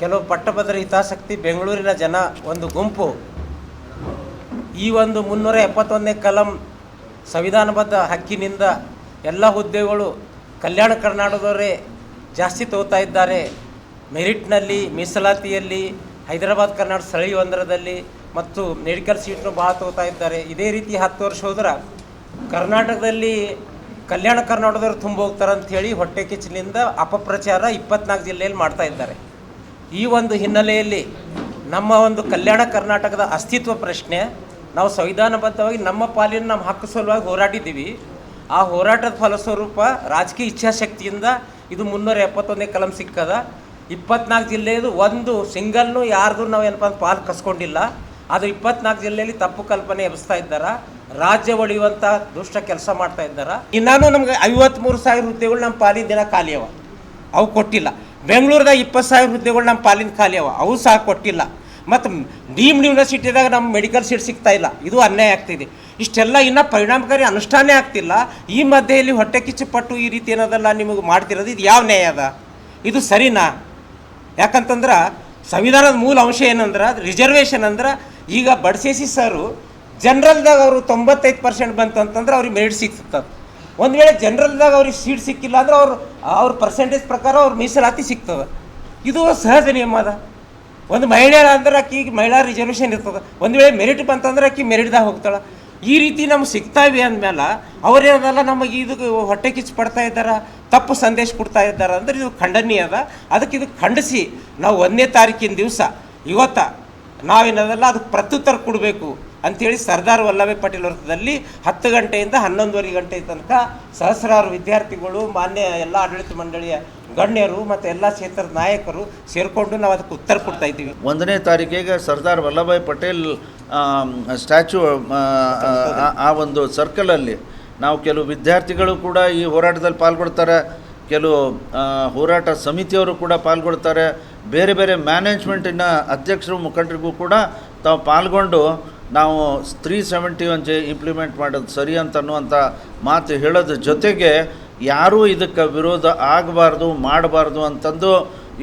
ಕೆಲವು ಪಟ್ಟಭದ್ರ ಹಿತಾಸಕ್ತಿ ಬೆಂಗಳೂರಿನ ಜನ ಒಂದು ಗುಂಪು. ಈ ಒಂದು ಮುನ್ನೂರ ಎಪ್ಪತ್ತೊಂದನೇ ಕಲಂ ಸಂವಿಧಾನಬದ್ಧ ಹಕ್ಕಿನಿಂದ ಎಲ್ಲ ಹುದ್ದೆಗಳು ಕಲ್ಯಾಣ ಕರ್ನಾಟಕದವರೇ ಜಾಸ್ತಿ ತಗೋತಾ ಇದ್ದಾರೆ. ಮೆರಿಟ್ನಲ್ಲಿ, ಮೀಸಲಾತಿಯಲ್ಲಿ, ಹೈದರಾಬಾದ್, ಕರ್ನಾಟಕ ಸ್ಥಳೀಯ ವಂದ್ರದಲ್ಲಿ ಮತ್ತು ಮೆಡಿಕಲ್ ಸೀಟ್ನು ಭಾಳ ತಗೋತಾ ಇದ್ದಾರೆ. ಇದೇ ರೀತಿ ಹತ್ತು ವರ್ಷ ಹೋದ್ರೆ ಕರ್ನಾಟಕದಲ್ಲಿ ಕಲ್ಯಾಣ ಕರ್ನಾಟಕದವ್ರು ತುಂಬ ಹೋಗ್ತಾರೆ ಅಂಥೇಳಿ ಹೊಟ್ಟೆ ಕಿಚ್ಚಿನಿಂದ ಅಪಪ್ರಚಾರ ಇಪ್ಪತ್ನಾಲ್ಕು ಜಿಲ್ಲೆಯಲ್ಲಿ ಮಾಡ್ತಾ ಇದ್ದಾರೆ. ಈ ಒಂದು ಹಿನ್ನೆಲೆಯಲ್ಲಿ ನಮ್ಮ ಒಂದು ಕಲ್ಯಾಣ ಕರ್ನಾಟಕದ ಅಸ್ತಿತ್ವ ಪ್ರಶ್ನೆ, ನಾವು ಸಂವಿಧಾನಬದ್ಧವಾಗಿ ನಮ್ಮ ಪಾಲಿನ ನಮ್ಮ ಹಕ್ಕು ಸಲುವಾಗಿ ಹೋರಾಡಿದ್ದೀವಿ. ಆ ಹೋರಾಟದ ಫಲಸ್ವರೂಪ ರಾಜಕೀಯ ಇಚ್ಛಾಶಕ್ತಿಯಿಂದ ಇದು ಮುನ್ನೂರ ಎಪ್ಪತ್ತೊಂದನೇ ಕಲಂ ಸಿಕ್ಕದ. ಇಪ್ಪತ್ನಾಲ್ಕು ಜಿಲ್ಲೆಯದು ಒಂದು ಸಿಂಗಲ್ನು ಯಾರ್ದು ನಾವು ಏನಪ್ಪ ಅಂತ ಪಾಲು ಕಸ್ಕೊಂಡಿಲ್ಲ. ಅದು ಇಪ್ಪತ್ನಾಲ್ಕು ಜಿಲ್ಲೆಯಲ್ಲಿ ತಪ್ಪು ಕಲ್ಪನೆ ಎಬ್ಸ್ತಾ ಇದ್ದಾರೆ. ರಾಜ್ಯ ಒಳಿಯುವಂಥ ದುಷ್ಟ ಕೆಲಸ ಮಾಡ್ತಾ ಇದ್ದಾರೆ. ಇನ್ನೂ ನಮ್ಗೆ ಐವತ್ತ್ಮೂರು ಸಾವಿರ ಹುದ್ದೆಗಳು ನಮ್ಮ ಪಾಲಿನ ದಿನ ಖಾಲಿ ಅವ. ಅವು ಕೊಟ್ಟಿಲ್ಲ. ಬೆಂಗಳೂರದಾಗ ಇಪ್ಪತ್ತು ಸಾವಿರ ಹುದ್ದೆಗಳು ನಮ್ಮ ಪಾಲಿನ ಖಾಲಿ ಅವ. ಅವು ಸಹ ಕೊಟ್ಟಿಲ್ಲ. ಮತ್ತು ಡೀಮ್ಡ್ ಯೂನಿವರ್ಸಿಟಿದಾಗ ನಮ್ಮ ಮೆಡಿಕಲ್ ಸೀಟ್ ಸಿಗ್ತಾ ಇಲ್ಲ. ಇದು ಅನ್ಯಾಯ ಆಗ್ತಿದೆ. ಇಷ್ಟೆಲ್ಲ ಇನ್ನೂ ಪರಿಣಾಮಕಾರಿ ಅನುಷ್ಠಾನೇ ಆಗ್ತಿಲ್ಲ. ಈ ಮಧ್ಯೆಯಲ್ಲಿ ಹೊಟ್ಟೆ ಕಿಚ್ಚು ಪಟ್ಟು ಈ ರೀತಿ ಏನದಲ್ಲ ನಿಮಗೆ ಮಾಡ್ತಿರೋದು, ಇದು ಯಾವ ನ್ಯಾಯ ಅದ? ಇದು ಸರಿನಾ? ಯಾಕಂತಂದ್ರೆ ಸಂವಿಧಾನದ ಮೂಲ ಅಂಶ ಏನಂದ್ರೆ ರಿಸರ್ವೇಷನ್ ಅಂದ್ರೆ, ಈಗ ಬಡ್ಸೇಸಿ ಸರು ಜನರಲ್ದಾಗ ಅವರು ತೊಂಬತ್ತೈದು ಪರ್ಸೆಂಟ್ ಬಂತು ಅಂತಂದ್ರೆ ಅವ್ರಿಗೆ ಮೆರಿಟ್ ಸಿಗ್ತದೆ. ಒಂದು ವೇಳೆ ಜನರಲ್ದಾಗ ಅವ್ರಿಗೆ ಸೀಟ್ ಸಿಕ್ಕಿಲ್ಲ ಅಂದ್ರೆ ಅವ್ರು, ಅವ್ರ ಪರ್ಸೆಂಟೇಜ್ ಪ್ರಕಾರ ಅವ್ರ ಮೀಸಲಾತಿ ಸಿಗ್ತದೆ. ಇದು ಸಹಜ ನಿಯಮ ಅದ. ಒಂದು ಮಹಿಳೆ ಅಂದ್ರೆ ಆಕಿ ಮಹಿಳಾ ರಿಸರ್ವೇಷನ್ ಇರ್ತದೆ. ಒಂದು ವೇಳೆ ಮೆರಿಟ್ ಬಂತಂದ್ರೆ ಆಕಿ ಮೆರಿಟ್ದಾಗ ಹೋಗ್ತಾಳೆ. ಈ ರೀತಿ ನಮ್ಗೆ ಸಿಗ್ತಾವೆ ಅಂದಮೇಲೆ ಅವರೇನಲ್ಲ ನಮಗೆ ಇದು ಹೊಟ್ಟೆ ಕಿಚ್ಚು ಪಡ್ತಾ ಇದ್ದಾರೆ, ತಪ್ಪು ಸಂದೇಶ ಕೊಡ್ತಾ ಇದ್ದಾರೆ ಅಂದ್ರೆ ಇದು ಖಂಡನೀಯ ಅದ. ಅದಕ್ಕೆ ಇದು ಖಂಡಿಸಿ, ನಾವು ಒಂದನೇ ತಾರೀಕಿನ ದಿವಸ ಇವತ್ತ ನಾವೇನದಲ್ಲ ಅದಕ್ಕೆ ಪ್ರತ್ಯುತ್ತರ ಕೊಡಬೇಕು. ಅಂಥೇಳಿ ಸರ್ದಾರ್ ವಲ್ಲಭಾಯ್ ಪಟೇಲ್ ವೃತ್ತದಲ್ಲಿ ಹತ್ತು ಗಂಟೆಯಿಂದ ಹನ್ನೊಂದುವರೆ ಗಂಟೆ ತನಕ ಸಹಸ್ರಾರು ವಿದ್ಯಾರ್ಥಿಗಳು, ಮಾನ್ಯ ಎಲ್ಲ ಆಡಳಿತ ಮಂಡಳಿಯ ಗಣ್ಯರು ಮತ್ತು ಎಲ್ಲ ಕ್ಷೇತ್ರದ ನಾಯಕರು ಸೇರಿಕೊಂಡು ನಾವು ಅದಕ್ಕೆ ಉತ್ತರ ಕೊಡ್ತಾ ಇದ್ದೀವಿ. ಒಂದನೇ ತಾರೀಕಿಗೆ ಸರ್ದಾರ್ ವಲ್ಲಭಾಯ್ ಪಟೇಲ್ ಸ್ಟ್ಯಾಚು ಆ ಒಂದು ಸರ್ಕಲಲ್ಲಿ ನಾವು ಕೆಲವು ವಿದ್ಯಾರ್ಥಿಗಳು ಕೂಡ ಈ ಹೋರಾಟದಲ್ಲಿ ಪಾಲ್ಗೊಳ್ತಾರೆ, ಕೆಲವು ಹೋರಾಟ ಸಮಿತಿಯವರು ಕೂಡ ಪಾಲ್ಗೊಳ್ತಾರೆ, ಬೇರೆ ಬೇರೆ ಮ್ಯಾನೇಜ್ಮೆಂಟಿನ ಅಧ್ಯಕ್ಷರು ಮುಖಂಡರಿಗೂ ಕೂಡ ತಾವು ಪಾಲ್ಗೊಂಡು ನಾವು three seventy one J implement ಮಾಡೋದು ಸರಿ ಅಂತ ಅನ್ನುವಂಥ ಮಾತು ಹೇಳೋದ್ರ ಜೊತೆಗೆ ಯಾರೂ ಇದಕ್ಕೆ ವಿರೋಧ ಆಗಬಾರ್ದು, ಮಾಡಬಾರ್ದು ಅಂತಂದು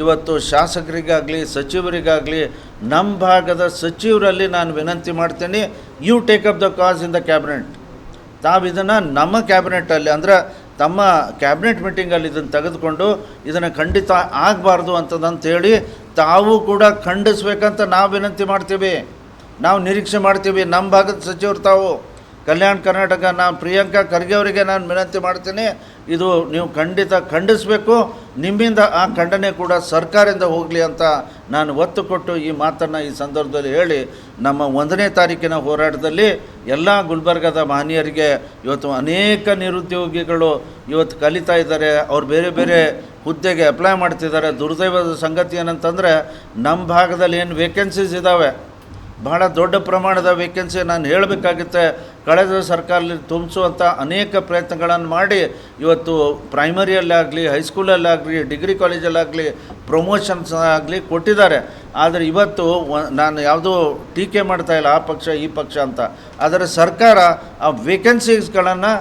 ಇವತ್ತು ಶಾಸಕರಿಗಾಗಲಿ, ಸಚಿವರಿಗಾಗಲಿ ನಮ್ಮ ಭಾಗದ ಸಚಿವರಲ್ಲಿ ನಾನು ವಿನಂತಿ ಮಾಡ್ತೀನಿ you take up the cause in the cabinet ತಾವು ಇದನ್ನು ನಮ್ಮ ಕ್ಯಾಬಿನೆಟಲ್ಲಿ ಅಂದರೆ ತಮ್ಮ ಕ್ಯಾಬಿನೆಟ್ ಮೀಟಿಂಗಲ್ಲಿ ಇದನ್ನು ತೆಗೆದುಕೊಂಡು ಇದನ್ನು ಖಂಡಿತ ಆಗಬಾರ್ದು ಅಂತದಂತೇಳಿ ತಾವು ಕೂಡ ಖಂಡಿಸ್ಬೇಕಂತ ನಾವು ವಿನಂತಿ ಮಾಡ್ತೀವಿ. ನಾವು ನಿರೀಕ್ಷೆ ಮಾಡ್ತೀವಿ. ನಮ್ಮ ಭಾಗದ ಸಚಿವರು ತಾವು ಕಲ್ಯಾಣ ಕರ್ನಾಟಕ, ನಾನು ಪ್ರಿಯಾಂಕಾ ಖರ್ಗೆ ಅವರಿಗೆ ನಾನು ವಿನಂತಿ ಮಾಡ್ತೀನಿ. ಇದು ನೀವು ಖಂಡಿತ ಖಂಡಿಸಬೇಕು. ನಿಮ್ಮಿಂದ ಆ ಖಂಡನೆ ಕೂಡ ಸರ್ಕಾರದಿಂದ ಹೋಗಲಿ ಅಂತ ನಾನು ಒತ್ತು ಕೊಟ್ಟು ಈ ಮಾತನ್ನು ಈ ಸಂದರ್ಭದಲ್ಲಿ ಹೇಳಿ, ನಮ್ಮ ಒಂದನೇ ತಾರೀಕಿನ ಹೋರಾಟದಲ್ಲಿ ಎಲ್ಲ ಗುಲ್ಬರ್ಗದ ಮಾನ್ಯರಿಗೆ ಇವತ್ತು ಅನೇಕ ನಿರುದ್ಯೋಗಿಗಳು ಇವತ್ತು ಕಲಿತಾ ಇದ್ದಾರೆ. ಅವ್ರು ಬೇರೆ ಬೇರೆ ಹುದ್ದೆಗೆ ಅಪ್ಲೈ ಮಾಡ್ತಿದ್ದಾರೆ. ದುರ್ದೈವದ ಸಂಗತಿ ಏನಂತಂದರೆ, ನಮ್ಮ ಭಾಗದಲ್ಲಿ ಏನು ವೇಕೆನ್ಸೀಸ್ ಇದ್ದಾವೆ ಬಹಳ ದೊಡ್ಡ ಪ್ರಮಾಣದ ವೇಕೆನ್ಸಿ ನಾನು ಹೇಳಬೇಕಾಗುತ್ತೆ. ಕಳೆದ ಸರ್ಕಾರದಲ್ಲಿ ತುಂಬಿಸುವಂಥ ಅನೇಕ ಪ್ರಯತ್ನಗಳನ್ನು ಮಾಡಿ ಇವತ್ತು ಪ್ರೈಮರಿಯಲ್ಲಾಗಲಿ ಹೈಸ್ಕೂಲಲ್ಲಾಗಲಿ ಡಿಗ್ರಿ ಕಾಲೇಜಲ್ಲಾಗಲಿ ಪ್ರಮೋಷನ್ಸ್ ಆಗಲಿ ಕೊಟ್ಟಿದ್ದಾರೆ. ಆದರೆ ಇವತ್ತು ನಾನು ಯಾವುದೋ ಟೀಕೆ ಮಾಡ್ತಾ ಇಲ್ಲ, ಆ ಪಕ್ಷ, ಈ ಪಕ್ಷ ಅಂತ. ಆದರೆ ಸರ್ಕಾರ ಆ ವೇಕೆನ್ಸೀಸ್ಗಳನ್ನು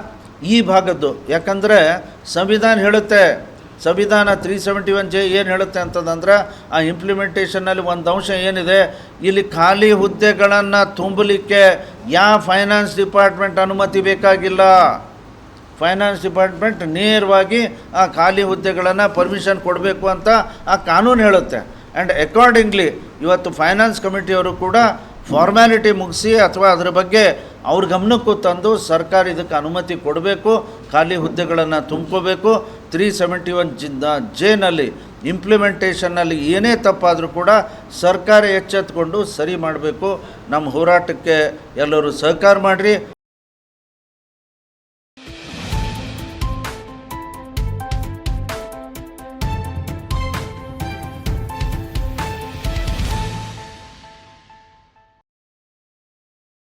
ಈ ಭಾಗದ್ದು. ಯಾಕಂದರೆ ಸಂವಿಧಾನ ಹೇಳುತ್ತೆ ಸಂವಿಧಾನ ತ್ರೀ ಸೆವೆಂಟಿ ಒನ್ ಜೆ ಏನು ಹೇಳುತ್ತೆ ಅಂತಂದ್ರೆ ಆ ಇಂಪ್ಲಿಮೆಂಟೇಷನ್ನಲ್ಲಿ ಒಂದು ಅಂಶ ಏನಿದೆ, ಇಲ್ಲಿ ಖಾಲಿ ಹುದ್ದೆಗಳನ್ನು ತುಂಬಲಿಕ್ಕೆ ಯಾವ ಫೈನಾನ್ಸ್ ಡಿಪಾರ್ಟ್ಮೆಂಟ್ ಅನುಮತಿ ಬೇಕಾಗಿಲ್ಲ? ಫೈನಾನ್ಸ್ ಡಿಪಾರ್ಟ್ಮೆಂಟ್ ನೇರವಾಗಿ ಆ ಖಾಲಿ ಹುದ್ದೆಗಳನ್ನು ಪರ್ಮಿಷನ್ ಕೊಡಬೇಕು ಅಂತ ಆ ಕಾನೂನು ಹೇಳುತ್ತೆ. ಆ್ಯಂಡ್ ಅಕಾರ್ಡಿಂಗ್ಲಿ ಇವತ್ತು ಫೈನಾನ್ಸ್ ಕಮಿಟಿಯವರು ಕೂಡ ಫಾರ್ಮ್ಯಾಲಿಟಿ ಮುಗಿಸಿ ಅಥವಾ ಅದರ ಬಗ್ಗೆ ಅವ್ರ ಗಮನಕ್ಕೂ ತಂದು ಸರ್ಕಾರ ಇದಕ್ಕೆ ಅನುಮತಿ ಕೊಡಬೇಕು, ಖಾಲಿ ಹುದ್ದೆಗಳನ್ನು ತುಂಬ್ಕೋಬೇಕು. ತ್ರೀ ಸೆವೆಂಟಿ ಒನ್ ಜಿಂದ ಜೇನಲ್ಲಿ ಇಂಪ್ಲಿಮೆಂಟೇಷನ್ನಲ್ಲಿ ಏನೇ ತಪ್ಪಾದರೂ ಕೂಡ ಸರ್ಕಾರ ಎಚ್ಚೆತ್ಕೊಂಡು ಸರಿ ಮಾಡಬೇಕು. ನಮ್ಮ ಹೋರಾಟಕ್ಕೆ ಎಲ್ಲರೂ ಸಹಕಾರ ಮಾಡಿರಿ.